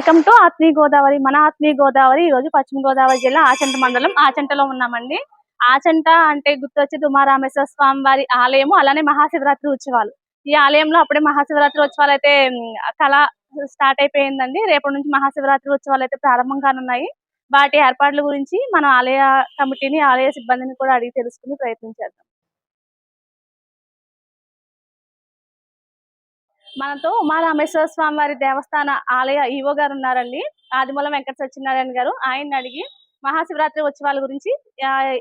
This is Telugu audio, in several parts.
వెల్కమ్ టు ఆత్మీయ గోదావరి. మన ఆత్మీయ గోదావరి ఈ రోజు పశ్చిమ గోదావరి జిల్లా ఆచంట మండలం ఆచంటలో ఉన్నామండి. ఆచంట అంటే గుర్తొచ్చేది ఉమారామేశ్వర స్వామి వారి ఆలయము అలానే మహాశివరాత్రి ఉత్సవాలు. ఈ ఆలయంలో అప్పుడే మహాశివరాత్రి ఉత్సవాలు అయితే కళ స్టార్ట్ అయిపోయిందండి. రేపటి నుంచి మహాశివరాత్రి ఉత్సవాలు అయితే ప్రారంభం కానున్నాయి. వాటి ఏర్పాట్ల గురించి మన ఆలయ కమిటీని ఆలయ సిబ్బందిని కూడా అడిగి తెలుసుకుని ప్రయత్నం చేద్దాం. మనతో ఉమారామేశ్వర స్వామి వారి దేవస్థాన ఆలయ ఈవో గారు ఉన్నారండి. ఆదిమూలం వెంకట సత్యనారాయణ గారు. ఆయన్ని అడిగి మహాశివరాత్రి ఉత్సవాల గురించి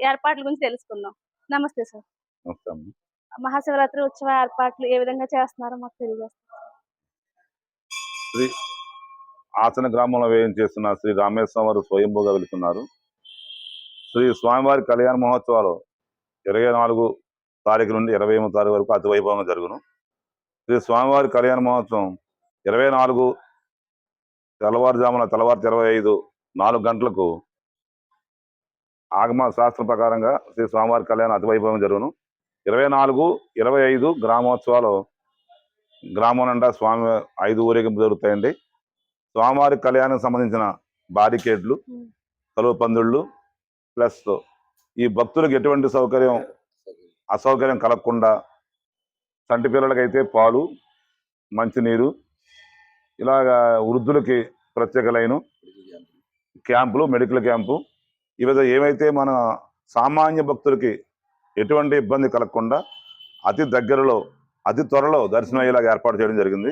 ఏర్పాట్ల గురించి తెలుసుకుందాం. నమస్తే సార్. మహాశివరాత్రి ఉత్సవ ఏర్పాట్లు ఏ విధంగా చేస్తున్నారో మాకు తెలియజేస్తారు? శ్రీ ఆసన గ్రామంలో వ్యయం చేస్తున్న శ్రీ రామేశ్వరం వారు స్వయంభూగా వెళుతున్నారు. శ్రీ స్వామివారి కళ్యాణ మహోత్సవాలు ఇరవై నాలుగు తారీఖు నుండి ఇరవై ఎనిమిది తారీఖు వరకు అతి వైభవంగా జరుగును. శ్రీ స్వామివారి కళ్యాణ మహోత్సవం ఇరవై నాలుగు తెల్లవారుజామున తెల్లవారు ఇరవై ఐదు నాలుగు గంటలకు ఆగమ శాస్త్రం ప్రకారంగా శ్రీ స్వామివారి కళ్యాణం అతివైభవం జరుగును. ఇరవై నాలుగు ఇరవై ఐదు గ్రామోత్సవాలు గ్రామం స్వామి ఐదు ఊరేగింపు జరుగుతాయండి. స్వామివారి కళ్యాణం సంబంధించిన బారికేడ్లు కలువ పందుళ్ళు ప్లస్ ఈ భక్తులకు ఎటువంటి సౌకర్యం అసౌకర్యం కలగకుండా చంటి పిల్లలకైతే పాలు మంచినీరు ఇలాగా వృద్ధులకి ప్రత్యేక లైను క్యాంపులు మెడికల్ క్యాంపు. ఈ విధంగా ఏమైతే మన సామాన్య భక్తులకి ఎటువంటి ఇబ్బంది కలగకుండా అతి దగ్గరలో అతి త్వరలో దర్శనం అయ్యేలాగా ఏర్పాటు చేయడం జరిగింది.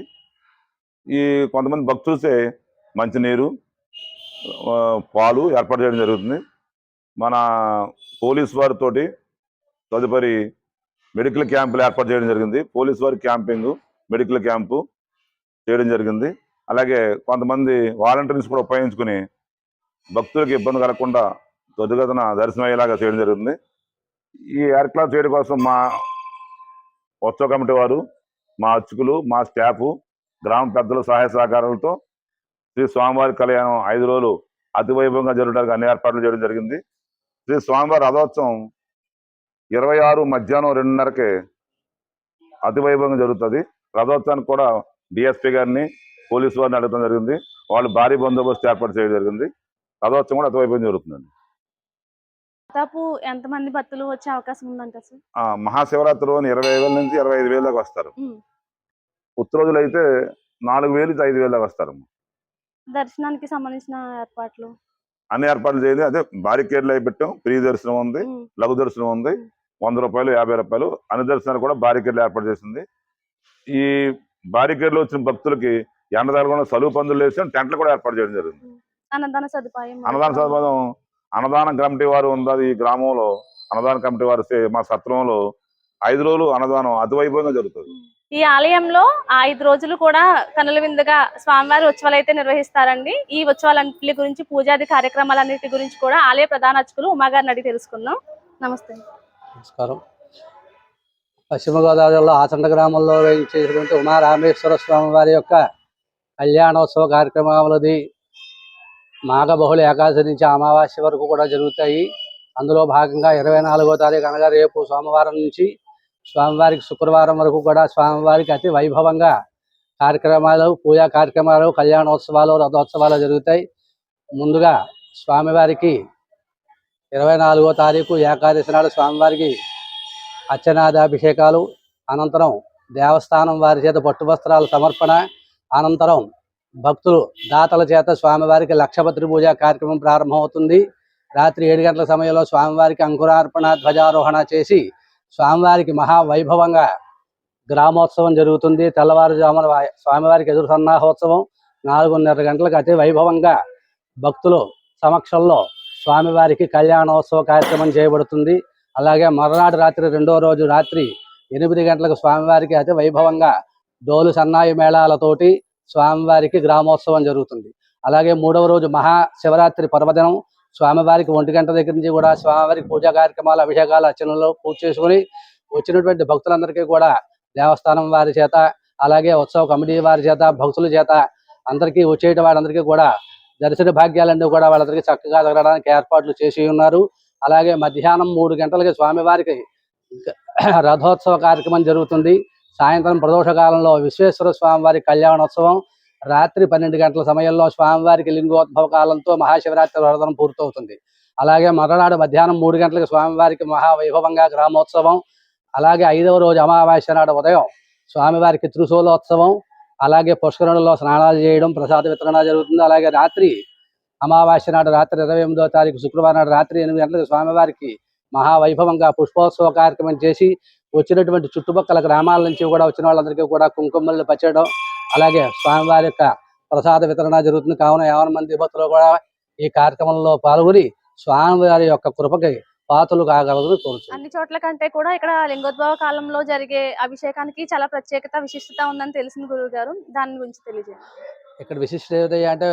ఈ కొంతమంది భక్తులసే మంచినీరు పాలు ఏర్పాటు చేయడం జరుగుతుంది. మన పోలీస్ వారితోటి తదుపరి మెడికల్ క్యాంపులు ఏర్పాటు చేయడం జరిగింది. పోలీస్ వారి క్యాంపింగ్ మెడికల్ క్యాంపు చేయడం జరిగింది. అలాగే కొంతమంది వాలంటీర్స్ కూడా ఉపయోగించుకుని భక్తులకు ఇబ్బంది కలగకుండా త్వరితగతిన దర్శనం అయ్యేలాగా చేయడం జరుగుతుంది ఈ ఏర్పాటు చేయడం కోసం మా ఉత్సవ కమిటీ వారు మా అర్చకులు మా స్టాఫ్ గ్రామ పెద్దల సహాయ సహకారాలతో శ్రీ స్వామివారి కళ్యాణం ఐదు రోజులు అతి వైభవంగా జరగడానికి అన్ని ఏర్పాట్లు చేయడం జరిగింది. శ్రీ స్వామివారి రథోత్సవం ఇరవై ఆరు మధ్యాహ్నం రెండున్నరకే అతి వైభవంగా జరుగుతుంది. రథోత్సవానికి కూడా డిఎస్పీ గారిని పోలీసు వారిని అడగడం జరిగింది. వాళ్ళు భారీ బందోబస్తు ఏర్పాటు చేయడం జరిగింది. రథోత్సవం కూడా అతి వైభవం జరుగుతుందండి. దాదాపు ఎంతమంది భక్తులు వచ్చే అవకాశం ఉందంట సార్? మహాశివరాత్రి రోజున ఇరవై వేల నుంచి ఇరవై ఐదు వేల దాకా వస్తారు. ఉత్తరోజులు అయితే నాలుగు వేలు ఐదు వేల దాకా వస్తారు. దర్శనానికి సంబంధించిన ఏర్పాట్లు? అన్ని ఏర్పాట్లు చేయలేదు. అదే బారికేడ్లు అయి పెట్టాం ఫ్రీ దర్శనం ఉంది. లఘు దర్శనం ఉంది. వంద రూపాయలు యాభై రూపాయలు అన్ని దర్శనాలు కూడా బారికేడ్లు ఏర్పాటు చేసింది. ఈ బారికేడ్లు వచ్చిన భక్తులకి ఎండ తగలకుండా సలువు పందులు వేసి టెంట్లు కూడా ఏర్పాటు చేయడం జరిగింది. అన్నదాన సదుపాయం. అన్నదాన సదుపాయం అన్నదాన కమిటీ వారు ఉంది ఈ గ్రామంలో అన్నదాన కమిటీ వారు మా సత్రంలో ఐదు రోజులు అన్నదానం అతి వైభవంగా జరుగుతుంది. ఈ ఆలయంలో ఆ ఐదు రోజులు కూడా కనుల విందుగా స్వామివారి ఉత్సవాలు అయితే నిర్వహిస్తారండి. ఈ ఉత్సవాలన్నిటి గురించి పూజాది కార్యక్రమాలన్నిటి గురించి కూడా ఆలయ ప్రధాన అర్చకులు ఉమాగారిని అడిగి తెలుసుకుందాం. నమస్తే. నమస్కారం. పశ్చిమ గోదావరి జిల్లా ఆచండ గ్రామంలో వేయించేటువంటి ఉమారామేశ్వర స్వామి వారి యొక్క కళ్యాణోత్సవ కార్యక్రమాలది మాఘ బహుళ ఏకాదశి నుంచి అమావాస్య వరకు కూడా జరుగుతాయి. అందులో భాగంగా ఇరవై నాలుగో తారీఖు అనగా రేపు సోమవారం నుంచి స్వామివారికి శుక్రవారం వరకు కూడా స్వామివారికి అతి వైభవంగా కార్యక్రమాలు పూజా కార్యక్రమాలు కళ్యాణోత్సవాలు రథోత్సవాలు జరుగుతాయి. ముందుగా స్వామివారికి ఇరవై నాలుగో తారీఖు ఏకాదశి నాడు స్వామివారికి అర్చనాదాభిషేకాలు అనంతరం దేవస్థానం వారి చేత పట్టు వస్త్రాల సమర్పణ అనంతరం భక్తులు దాతల చేత స్వామివారికి లక్షపత్రి పూజ కార్యక్రమం ప్రారంభమవుతుంది. రాత్రి ఏడు గంటల సమయంలో స్వామివారికి అంకురార్పణ ధ్వజారోహణ చేసి స్వామివారికి మహా వైభవంగా గ్రామోత్సవం జరుగుతుంది. తెల్లవారుజామున స్వామివారికి ఎదురు సన్నాహోత్సవం. నాలుగున్నర గంటలకు అతి వైభవంగా భక్తులు సమక్షంలో స్వామివారికి కళ్యాణోత్సవ కార్యక్రమం చేయబడుతుంది. అలాగే మరునాడు రాత్రి రెండో రోజు రాత్రి ఎనిమిది గంటలకు స్వామివారికి అతి వైభవంగా డోలు సన్నాయి మేళాలతోటి స్వామివారికి గ్రామోత్సవం జరుగుతుంది. అలాగే మూడవ రోజు మహా శివరాత్రి పర్వదినం. స్వామివారికి ఒంటి గంట దగ్గర నుంచి కూడా స్వామివారికి పూజా కార్యక్రమాలు అభిషేకాలు అర్చనలు పూజ చేసుకుని వచ్చినటువంటి భక్తులందరికీ కూడా దేవస్థానం వారి చేత అలాగే ఉత్సవ కమిటీ వారి చేత భక్తుల చేత అందరికీ వచ్చేట వారందరికీ కూడా దర్శన భాగ్యాలన్నీ కూడా వాళ్ళందరికీ చక్కగా జరగడానికి ఏర్పాట్లు చేసి ఉన్నారు. అలాగే మధ్యాహ్నం మూడు గంటలకి స్వామివారికి రథోత్సవ కార్యక్రమం జరుగుతుంది. సాయంత్రం ప్రదోష కాలంలో విశ్వేశ్వర స్వామివారి కళ్యాణోత్సవం. రాత్రి పన్నెండు గంటల సమయంలో స్వామివారికి లింగోద్భవ కాలంతో మహాశివరాత్రి వ్రతం పూర్తవుతుంది. అలాగే మరనాడు మధ్యాహ్నం మూడు గంటలకు స్వామివారికి మహావైభవంగా గ్రామోత్సవం. అలాగే ఐదవ రోజు అమావాస్య నాడు ఉదయం స్వామివారికి త్రిశూలోత్సవం. అలాగే పుష్కరణలో స్నానాలు చేయడం ప్రసాద వితరణ జరుగుతుంది. అలాగే రాత్రి అమావాస్య నాడు రాత్రి ఇరవై ఎనిమిదో తారీఖు శుక్రవారం నాడు రాత్రి ఎనిమిది గంటలకు స్వామివారికి మహావైభవంగా పుష్పోత్సవ కార్యక్రమం చేసి వచ్చినటువంటి చుట్టుపక్కల గ్రామాల నుంచి కూడా వచ్చిన వాళ్ళందరికీ కూడా కుంకుమలు పచ్చడం అలాగే స్వామివారి యొక్క ప్రసాద వితరణ జరుగుతుంది. కావున యావన మంది భక్తులు కూడా ఈ కార్యక్రమంలో పాల్గొని స్వామివారి యొక్క కృపకి పాత్రలు కాగలదని కోరుచున్నాను. అన్ని చోట్ల కంటే కూడా ఇక్కడ లింగోద్భవ కాలంలో జరిగే అభిషేకానికి చాలా ప్రత్యేకత విశిష్టత ఉందని తెలిసింది గురువు గారు. దాని గురించి తెలియజేయండి. ఇక్కడ విశిష్ట ఏమిటి అంటే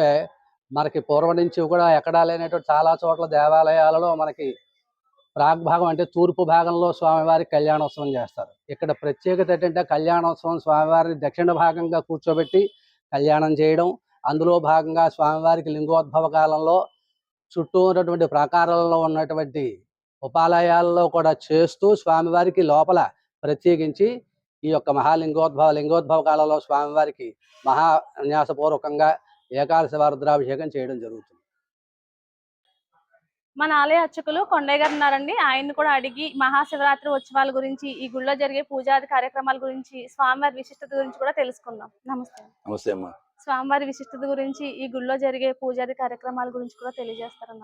మనకి పూర్వం నుంచి కూడా ఎక్కడా లేనటువంటి చాలా చోట్ల దేవాలయాలలో మనకి ప్రాగ్భాగం అంటే తూర్పు భాగంలో స్వామివారి కళ్యాణోత్సవం చేస్తారు. ఇక్కడ ప్రత్యేకత ఏంటంటే కళ్యాణోత్సవం స్వామివారిని దక్షిణ భాగంగా కూర్చోబెట్టి కళ్యాణం చేయడం అందులో భాగంగా స్వామివారికి లింగోద్భవ కాలంలో చుట్టూ ఉన్నటువంటి ప్రాకారాలలో ఉన్నటువంటి ఉపాలయాల్లో కూడా చేస్తూ స్వామివారికి లోపల ప్రత్యేకించి ఈ యొక్క మహాలింగోద్భవ లింగోద్భవ కాలంలో స్వామివారికి మహా న్యాసపూర్వకంగా ఏకాదశి రుద్రాభిషేకం చేయడం జరుగుతుంది. మన ఆలయ అర్చకులు కొండయ్య గారు ఉన్నారండి. ఆయన్ని కూడా అడిగి మహాశివరాత్రి ఉత్సవాల గురించి ఈ గుళ్ళో జరిగే పూజాది కార్యక్రమాల గురించి స్వామివారి విశిష్టత గురించి కూడా తెలుసుకుందాం. నమస్తే. నమస్తే అమ్మా. స్వామివారి విశిష్టత గురించి ఈ గుళ్ళో జరిగే పూజాది కార్యక్రమాల గురించి కూడా తెలియజేస్తారని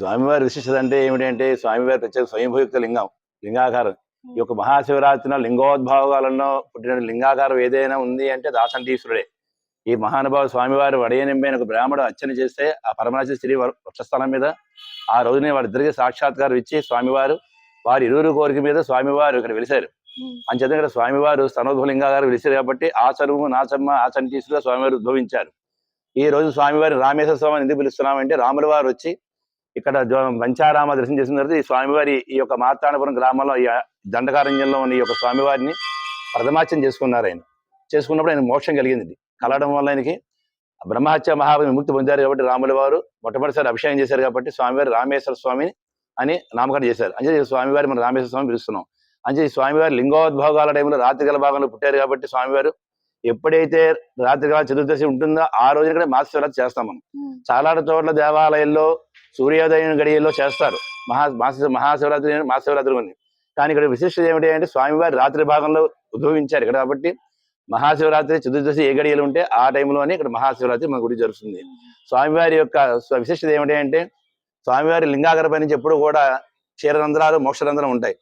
స్వామివారి విశిష్టత అంటే ఏమిటంటే స్వామివారి ప్రత్యేక స్వయంభూయుక్త లింగం లింగాకారం. ఈ యొక్క మహాశివరాత్రిన లింగోద్భావాలలో పుట్టిన లింగాకారం ఏదైనా ఉంది అంటే దాసంతీశ్వరుడే. ఈ మహానుభావ స్వామివారి వడయనింపైన ఒక బ్రాహ్మడు అర్చన చేస్తే ఆ పరమరాజు స్త్రీ వృక్షస్థలం మీద ఆ రోజునే వారిద్దరికి సాక్షాత్కారం ఇచ్చి స్వామివారు వారి ఇరువురు కోరిక మీద స్వామివారు ఇక్కడ వెలిశారు. అంచేత ఇక్కడ స్వామివారు స్తనోద్భలింగా గారు వెలిశారు కాబట్టి ఆ చరువు నా చమ్మ ఆ చంటీసుగా స్వామివారు ఉద్భవించారు. ఈ రోజు స్వామివారి రామేశ్వర స్వామిని ఎందుకు పిలుస్తున్నామంటే రాముల వారు వచ్చి ఇక్కడ మంచారామ దర్శనం చేసిన తర్వాత ఈ స్వామివారి ఈ యొక్క మార్తాండపురం గ్రామంలో ఈ దండకారణ్యంలో ఉన్న ఈ యొక్క స్వామివారిని ప్రథమాచ్యం చేసుకున్నారు ఆయన. చేసుకున్నప్పుడు ఆయన మోక్షం కలిగింది. కలవడం వల్ల ఆయనకి బ్రహ్మహత్య మహా విముక్తి పొందారు కాబట్టి రాముల వారు మొట్టమొదటిసారి అభిషేకం చేశారు కాబట్టి స్వామివారి రామేశ్వర స్వామిని అని నామకరణం చేశారు. అంటే స్వామివారి మన రామేశ్వర స్వామి పిలుస్తున్నాం. అంటే ఈ స్వామివారి లింగోద్భోగాల టైంలో రాత్రికాల భాగంలో పుట్టారు కాబట్టి స్వామివారు ఎప్పుడైతే రాత్రికాల చతుర్దశి ఉంటుందో ఆ రోజు ఇక్కడ మాసశివరాత్రి చేస్తాం మనం. చాలా చోట్ల దేవాలయాల్లో సూర్యోదయం గడియల్లో చేస్తారు. మహా మాస మహాశివరాత్రి మహాశివరాత్రి ఉంది కానీ ఇక్కడ విశిష్టత ఏమిటి అంటే స్వామివారి రాత్రి భాగంలో ఉద్భవించారు ఇక్కడ కాబట్టి మహాశివరాత్రి చతుర్దశి ఏ గడియలు ఉంటే ఆ టైంలోనే ఇక్కడ మహాశివరాత్రి మన గుడి జరుగుతుంది. స్వామివారి యొక్క విశిష్టత ఏమిటి అంటే స్వామివారి లింగాగర పై నుంచి ఎప్పుడు కూడా క్షీరరంధ్రాలు మోక్షరంధ్రం ఉంటాయి.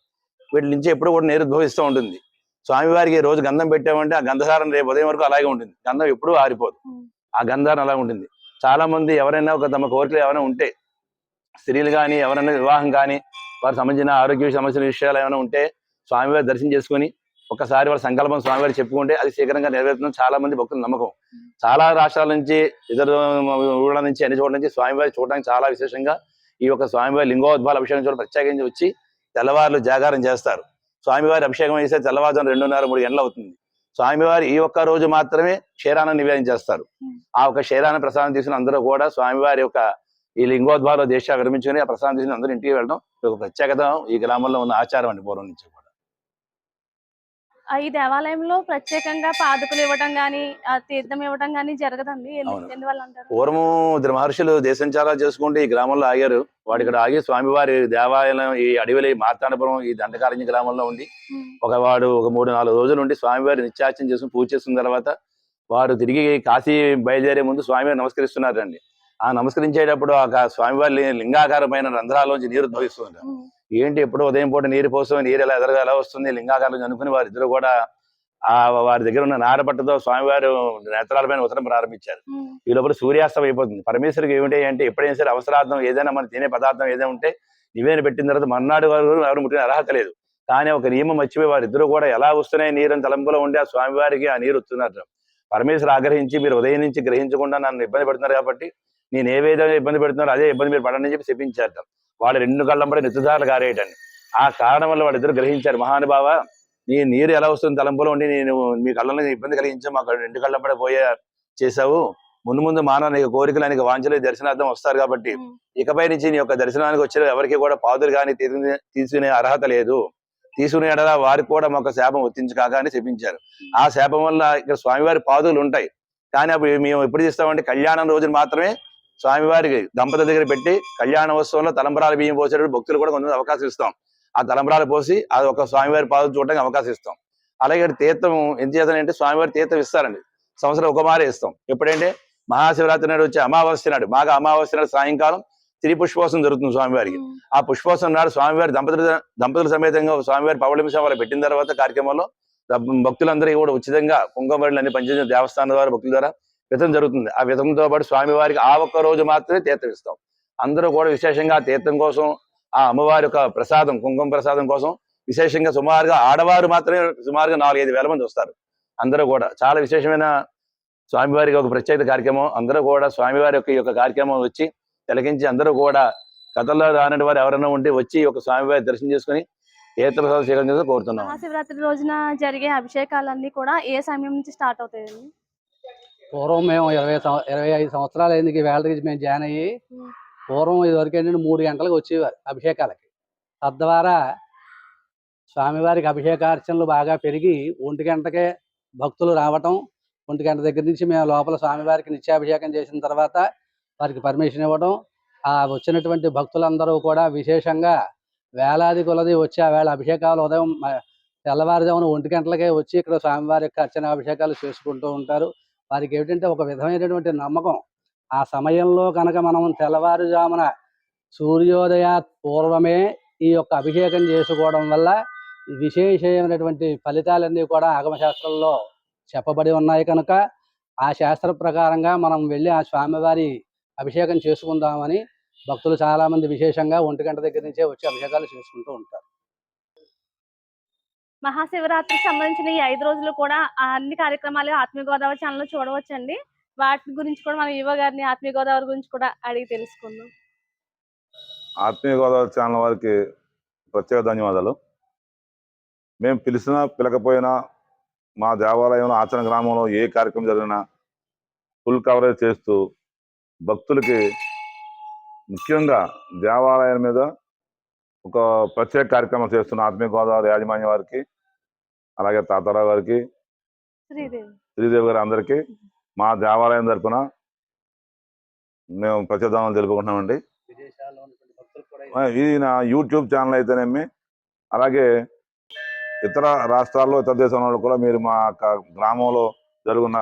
వీటి నుంచి ఎప్పుడు కూడా నీరు ఉద్భవిస్తూ ఉంటుంది. స్వామివారికి రోజు గంధం పెట్టామంటే ఆ గంధసారం రేపు ఉదయం వరకు అలాగే ఉంటుంది. గంధం ఎప్పుడూ ఆరిపోదు. ఆ గంధారం అలా ఉంటుంది. చాలా మంది ఎవరైనా ఒక తమ కోరికలు ఏమైనా ఉంటే స్త్రీలు కానీ ఎవరైనా వివాహం కానీ వారికి సంబంధించిన ఆరోగ్య సమస్యల విషయాలు ఏమైనా ఉంటే స్వామివారి దర్శనం చేసుకొని ఒకసారి వాళ్ళ సంకల్పం స్వామివారి చెప్పుకుంటే అది శీఘ్రంగా నెరవేరుతుందని చాలా మంది భక్తుల నమ్మకం. చాలా రాష్ట్రాల నుంచి ఇతర ఊళ్ళ నుంచి అన్ని చోట్ల నుంచి స్వామివారి చూడడానికి చాలా విశేషంగా ఈ యొక్క స్వామివారి లింగోద్భాల అభిషేకం చూడ ప్రత్యేకించి వచ్చి తెల్లవారులు జాగారం చేస్తారు. స్వామివారి అభిషేకం చేస్తే తెల్లవారుజాము రెండున్నర మూడు గంటలు అవుతుంది. స్వామివారి ఈ ఒక్క రోజు మాత్రమే క్షీరాన్ని నివేదన చేస్తారు. ఆ ఒక క్షీరాన ప్రసాదం తీసుకుని అందరూ కూడా స్వామివారి యొక్క ఈ లింగోద్భావ దేశ విరమించుకుని ఆ ప్రసాదం తీసుకుని అందరూ ఇంటికి వెళ్ళడం ఒక ప్రత్యేకత ఈ గ్రామంలో ఉన్న ఆచారం అండి పూర్వం నుంచి కూడా. ఈ దేవాలయంలో ప్రత్యేకంగా పాదుకులు ఇవ్వడం గానీ తీర్థం ఇవ్వడం గానీ జరగదండి. ఎందువల్ల అంటారు పూర్వము ఇద్దరు మహర్షులు దేశంచారా చేసుకుంటూ ఈ గ్రామంలో ఆగారు వాడు ఇక్కడ ఆగి స్వామివారి దేవాలయం ఈ అడవిలో మార్తాండపురం ఈ దండకారణ్య గ్రామంలో ఉండి. ఒక వాడు ఒక మూడు నాలుగు రోజులు ఉండి స్వామివారి నిత్యార్చన చేసుకుని పూజ చేసిన తర్వాత వారు తిరిగి కాశీ బయలుదేరే ముందు స్వామివారి నమస్కరిస్తున్నారండి ఆ నమస్కరించేటప్పుడు ఆ స్వామివారి లింగాకారమైన రంధ్రాలోంచి నీరు ఉద్భవిస్తుంది. ఏంటి ఎప్పుడు ఉదయం పూట నీరు పోసం నీరు ఎలా ఎదరగా ఎలా వస్తుంది? లింగాకారం అనుకుని వారిద్దరు కూడా ఆ వారి దగ్గర ఉన్న నారపట్టతో స్వామివారు నేత్రాలపైన ఉత్తరం ప్రారంభించారు. ఈ లోపల సూర్యాస్తం అయిపోతుంది. పరమేశ్వరికి ఏమిటి అంటే ఎప్పుడైనా సరే అవసరార్థం ఏదైనా మనం తినే పదార్థం ఏదైనా ఉంటే నివేదన పెట్టిన తర్వాత మర్నాడు వరకు ఎవరు ముట్టిన అర్హత లేదు. కానీ ఒక నియమం మర్చిపోయి వారిద్దరు కూడా ఎలా వస్తున్నాయి నీరు అని తలంపులో ఉండి ఆ స్వామివారికి ఆ నీరు వస్తున్నారు. పరమేశ్వరు ఆగ్రహించి మీరు ఉదయం నుంచి గ్రహించకుండా నన్ను ఇబ్బంది పెడుతున్నారు కాబట్టి నేను ఏ విధంగా ఇబ్బంది పెడుతున్నారో అదే ఇబ్బంది మీరు పడండి అని చెప్పి చెప్పించారు వాళ్ళు రెండు కళ్ళంబడి నిత్యదారులు కారేయటండి ఆ కారణం వల్ల వాళ్ళిద్దరు గ్రహించారు. మహానుభావ నీ నీరు ఎలా వస్తుంది? తలంపులో ఉండి నేను మీ కళ్ళలో ఇబ్బంది కలిగించావు మాకు రెండు కళ్ళంబడి పోయే చేసావు ముందు ముందు మానవ నీకు కోరికలు నీకు వాంఛలు దర్శనార్థం వస్తారు కాబట్టి. ఇకపై నుంచి నీ యొక్క దర్శనానికి వచ్చిన ఎవరికి కూడా పాదులు కానీ తీసుకునే తీసుకునే అర్హత లేదు. తీసుకునే ఎడల వారికి కూడా మాకు శాపం వర్తించు కాక అని చెప్పించారు. ఆ శాపం వల్ల ఇక్కడ స్వామివారి పాదులు ఉంటాయి. కానీ అప్పుడు మేము ఎప్పుడు చేస్తామంటే కళ్యాణం రోజున మాత్రమే స్వామివారికి దంపతుల దగ్గర పెట్టి కళ్యాణ ఉత్సవంలో తలంబరాల బియ్యం పోసేటప్పుడు భక్తులు కూడా కొంచెం అవకాశం ఇస్తాం. ఆ తలంబరాలు పోసి అది ఒక స్వామివారి పాదం చూడడానికి అవకాశం ఇస్తాం. అలాగే తీర్థం ఎంత చేస్తానంటే స్వామివారి తీర్థం ఇస్తారండి. సంవత్సరం ఒక మారే ఇస్తాం. ఎప్పుడంటే? మహాశివరాత్రి నాడు వచ్చే అమావాస్య నాడు. మాఘ అమావాస్య నాడు సాయంకాలం తిరి పుష్పోత్సవం జరుగుతుంది స్వామివారికి. ఆ పుష్పోత్సవం నాడు స్వామివారి దంపతుల దంపతుల సమేతంగా స్వామివారి పౌర్ణమి సేవలు పెట్టిన తర్వాత కార్యక్రమంలో భక్తులందరికీ కూడా ఉచితంగా కుంకుమబడులు అన్ని పంచాయతీ దేవస్థానం ద్వారా భక్తుల ద్వారా వితం జరుగుతుంది. ఆ వితంతో పాటు స్వామివారికి ఆ ఒక్క రోజు మాత్రమే తీర్థం ఇస్తాం. అందరూ కూడా విశేషంగా తీర్థం కోసం ఆ అమ్మవారి యొక్క ప్రసాదం కుంకుమ ప్రసాదం కోసం విశేషంగా సుమారుగా ఆడవారు మాత్రమే సుమారుగా నాలుగైదు వేల మంది వస్తారు. అందరూ కూడా. చాలా విశేషమైన స్వామివారికి ఒక ప్రత్యేక కార్యక్రమం. అందరూ కూడా స్వామివారి యొక్క ఈ యొక్క కార్యక్రమం వచ్చి తిలకించి అందరూ కూడా గతంలో రానటి వారు ఎవరైనా ఉంటే వచ్చి ఒక స్వామివారి దర్శనం చేసుకుని తీర్థప్రసాదం స్వీకరించాలని కోరుతున్నాం. మహాశివరాత్రి రోజున జరిగే అభిషేకాలన్నీ కూడా ఏ సమయం నుంచి స్టార్ట్ అవుతాయండి? పూర్వం మేము ఇరవై ఇరవై ఐదు సంవత్సరాలు అయింది ఈ వేళ మేము జాయిన్ అయ్యి పూర్వం ఇది వరకు ఏంటంటే మూడు గంటలకు వచ్చేవారు అభిషేకాలకి. తద్వారా స్వామివారికి అభిషేకార్చనలు బాగా పెరిగి ఒంటి గంటకే భక్తులు రావటం ఒంటి గంట దగ్గర నుంచి మేము లోపల స్వామివారికి నిత్యాభిషేకం చేసిన తర్వాత వారికి పర్మిషన్ ఇవ్వడం ఆ వచ్చినటువంటి భక్తులందరూ కూడా విశేషంగా వేలాది కొలది వచ్చి ఆ వేళ అభిషేకాలు ఉదయం తెల్లవారుజామున ఒంటి గంటలకే వచ్చి ఇక్కడ స్వామివారి యొక్క అర్చన అభిషేకాలు చేసుకుంటూ ఉంటారు. వారికి ఏమిటంటే ఒక విధమైనటువంటి నమ్మకం. ఆ సమయంలో కనుక మనం తెల్లవారుజామున సూర్యోదయ పూర్వమే ఈ యొక్క అభిషేకం చేసుకోవడం వల్ల విశేషమైనటువంటి ఫలితాలన్నీ కూడా ఆగమశాస్త్రంలో చెప్పబడి ఉన్నాయి కనుక ఆ శాస్త్ర ప్రకారంగా మనం వెళ్ళి ఆ స్వామివారి అభిషేకం చేసుకుందామని భక్తులు చాలామంది విశేషంగా ఒంటి గంట దగ్గర నుంచే వచ్చి అభిషేకాలు చేసుకుంటూ ఉంటారు. మహాశివరాత్రికి సంబంధించిన ఈ ఐదు రోజులు కూడా అన్ని కార్యక్రమాలు ఆత్మీయ గోదావరి ఛానల్లో చూడవచ్చండి. వాటి గురించి కూడా మనం యువ గారిని ఆత్మీయ గోదావరి గురించి కూడా అడిగి తెలుసుకుందాం. ఆత్మీయ గోదావరి ఛానల్ వారికి ప్రత్యేక ధన్యవాదాలు. మేము పిలిచినా పిలకపోయినా మా దేవాలయంలో ఆచరణ గ్రామంలో ఏ కార్యక్రమం జరిగినా ఫుల్ కవరేజ్ చేస్తూ భక్తులకి ముఖ్యంగా దేవాలయం మీద ఒక ప్రత్యేక కార్యక్రమం చేస్తున్న ఆత్మీయ గోదావరి యాజమాన్య వారికి అలాగే తాతారావు గారికి శ్రీదేవి. శ్రీదేవి గారి అందరికీ మా దేవాలయం తరపున మేము ధన్యవాదాలు తెలుపుకుంటున్నామండి ఇది నా యూట్యూబ్ ఛానల్ అయితేనేమి అలాగే ఇతర రాష్ట్రాల్లో ఇతర దేశంలో కూడా మీరు మా యొక్క గ్రామంలో జరుగున్న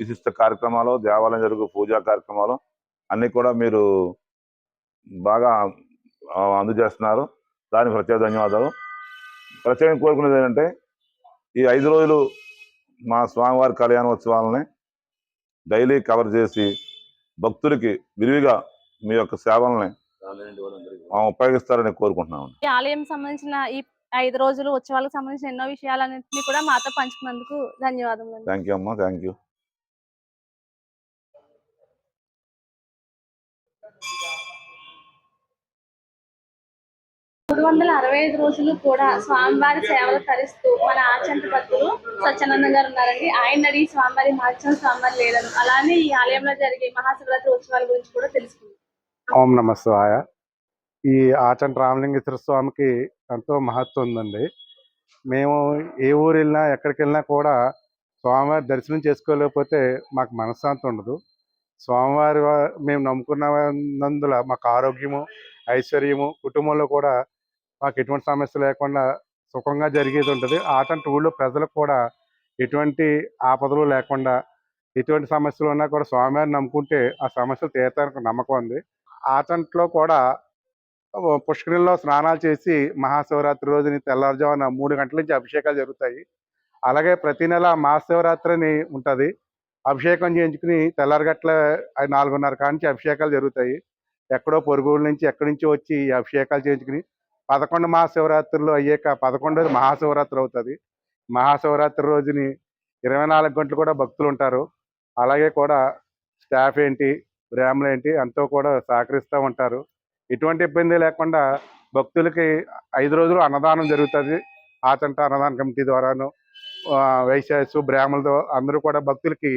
విశిష్ట కార్యక్రమాలు దేవాలయం జరుగు పూజా కార్యక్రమాలు అన్ని కూడా మీరు బాగా అందజేస్తున్నారు. దానికి ప్రత్యేక ధన్యవాదాలు. ప్రత్యేకంగా కోరుకునేది ఏంటంటే ఈ ఐదు రోజులు మా స్వామివారి కళ్యాణోత్సవాలని డైలీ కవర్ చేసి భక్తులకి విరివిగా మీ యొక్క సేవల్ని ఉపయోగిస్తారని కోరుకుంటున్నాము ఈ ఆలయం సంబంధించిన ఈ ఐదు రోజులు ఉత్సవాలకు సంబంధించిన ఎన్నో విషయాలన్నింటినీ కూడా మాతో పంచుకున్నందుకు ధన్యవాదములు థ్యాంక్ యూ అమ్మా థ్యాంక్ యూ మూడు వందల అరవై ఐదు రోజులు కూడా స్వామివారి సేవలు తరిస్తూ మన ఆచంట భక్తులు సత్యానంద గారు ఉన్నారండి. ఆయన అడిగి స్వామివారి మార్చం స్వామివారి లేదని. అలానే ఈ ఆలయంలో జరిగే మహాశివరాత్రి ఉత్సవాల గురించి కూడా తెలుసుకుందాం. ఓం నమ ఈ ఆచంట రామలింగేశ్వర స్వామికి ఎంతో మహత్వం ఉందండి. మేము ఏ ఊరు వెళ్ళినా ఎక్కడికి వెళ్ళినా కూడా స్వామివారి దర్శనం చేసుకోలేకపోతే మాకు మనశ్శాంతి ఉండదు. స్వామివారి వా- మేము నమ్ముకున్నందుల మాకు ఆరోగ్యము ఐశ్వర్యము కుటుంబంలో కూడా మాకు ఎటువంటి సమస్య లేకుండా సుఖంగా జరిగేది ఉంటుంది. ఆచంట ఊళ్ళో ప్రజలకు కూడా ఎటువంటి ఆపదలు లేకుండా ఎటువంటి సమస్యలు ఉన్నా కూడా స్వామివారిని నమ్ముకుంటే ఆ సమస్యలు తీరటానికి నమ్మకం ఉంది. ఆటంట్లో కూడా పుష్కరిలో స్నానాలు చేసి మహాశివరాత్రి రోజుని తెల్లవారుజామున మూడు గంటల నుంచి అభిషేకాలు జరుగుతాయి. అలాగే ప్రతి నెల మహాశివరాత్రి అని ఉంటుంది. అభిషేకం చేయించుకుని తెల్లారగట్ల నాలుగున్నర కాడి నుంచి అభిషేకాలు జరుగుతాయి. ఎక్కడో పొరుగుల నుంచి ఎక్కడి నుంచో వచ్చి అభిషేకాలు చేయించుకుని పదకొండు మహాశివరాత్రులు అయ్యాక పదకొండోది మహాశివరాత్రి అవుతుంది. మహాశివరాత్రి రోజుని ఇరవై నాలుగు గంటలు కూడా భక్తులు ఉంటారు. అలాగే కూడా స్టాఫ్ ఏంటి బ్రాహ్మణులు ఏంటి అంతా కూడా సహకరిస్తూ ఉంటారు. ఎటువంటి ఇబ్బంది లేకుండా భక్తులకి ఐదు రోజులు అన్నదానం జరుగుతుంది. ఆచంట అన్నదాన కమిటీ ద్వారాను వైశ్యాసు బ్రాహ్మణులతో అందరూ కూడా భక్తులకి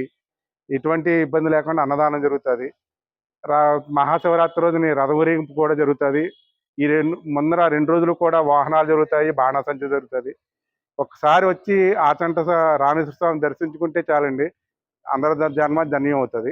ఎటువంటి ఇబ్బంది లేకుండా అన్నదానం జరుగుతుంది. రా మహాశివరాత్రి రోజుని రథ ఊరేగింపు కూడా జరుగుతుంది. ఈ రెండు ముందర రెండు రోజులు కూడా వాహనాలు జరుగుతాయి బాణాసంచ జరుగుతుంది. ఒకసారి వచ్చి ఆచంట రామేశ్వర స్వామి దర్శించుకుంటే చాలండి అందరి జన్మ ధన్యం అవుతుంది